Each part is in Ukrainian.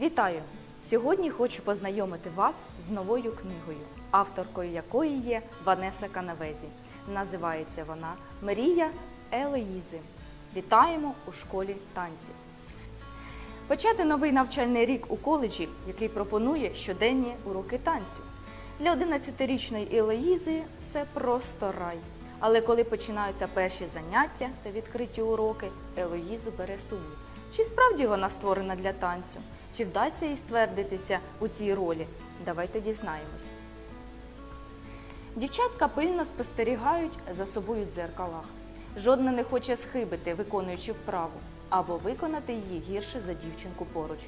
Вітаю! Сьогодні хочу познайомити вас з новою книгою, авторкою якої є Ванеса Канавезі. Називається вона Мрія Елоїзи. Вітаємо у школі танців. Почати новий навчальний рік у коледжі, який пропонує щоденні уроки танцю. Для 11-річної Елоїзи це просто рай. Але коли починаються перші заняття та відкриті уроки, Елоїзу бере сумнів. Чи справді вона створена для танцю? Чи вдасться їй ствердитися у цій ролі? Давайте дізнаємось. Дівчатка пильно спостерігають за собою дзеркалах. Жодна не хоче схибити, виконуючи вправу, або виконати її гірше за дівчинку поруч.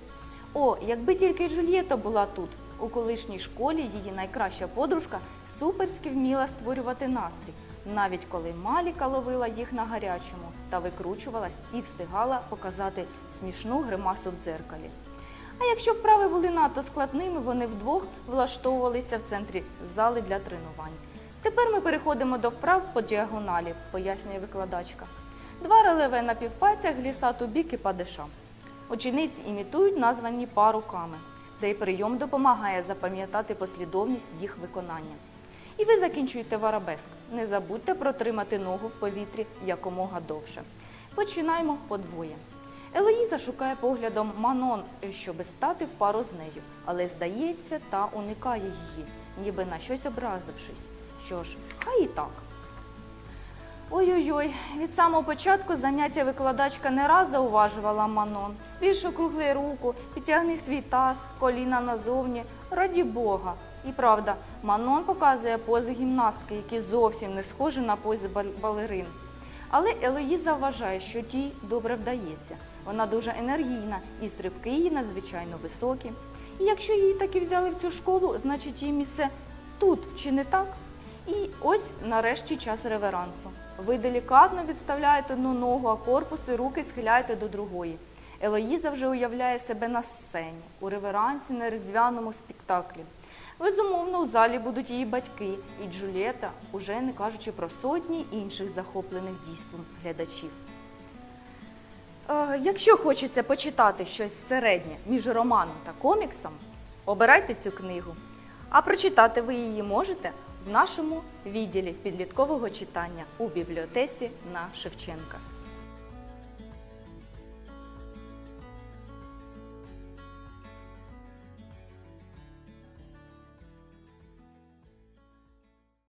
О, якби тільки Джульєта була тут. У колишній школі її найкраща подружка суперськи вміла створювати настрій, навіть коли Маліка ловила їх на гарячому та викручувалась і встигала показати смішну гримасу в дзеркалі. А якщо вправи були надто складними, вони вдвох влаштовувалися в центрі зали для тренувань. Тепер ми переходимо до вправ по діагоналі, пояснює викладачка. Два релеве на півпальцях глісат у бік і падеша. Учениці імітують названі па руками. Цей прийом допомагає запам'ятати послідовність їх виконання. І ви закінчуєте в арабеск. Не забудьте протримати ногу в повітрі якомога довше. Починаємо подвоє. Елоїза шукає поглядом Манон, щоби стати в пару з нею, але здається, та уникає її, ніби на щось образившись. Що ж, хай і так. Ой-ой-ой, від самого початку заняття викладачка не раз зауважувала Манон. Більш округли руку, підтягни свій таз, коліна назовні, раді Бога. І правда, Манон показує пози гімнастки, які зовсім не схожі на пози балерин. Але Елоїза вважає, що тій добре вдається. Вона дуже енергійна і стрибки її надзвичайно високі. І якщо її таки взяли в цю школу, значить її місце тут, чи не так? І ось нарешті час реверансу. Ви делікатно відставляєте одну ногу, а корпус і руки схиляєте до другої. Елоїза вже уявляє себе на сцені, у реверансі на різдвяному спектаклі. Безумовно, у залі будуть її батьки і Джульєта, уже не кажучи про сотні інших захоплених дійством глядачів. Е, Якщо хочеться почитати щось середнє між романом та коміксом, обирайте цю книгу. А прочитати ви її можете в нашому відділі підліткового читання у бібліотеці на Шевченка.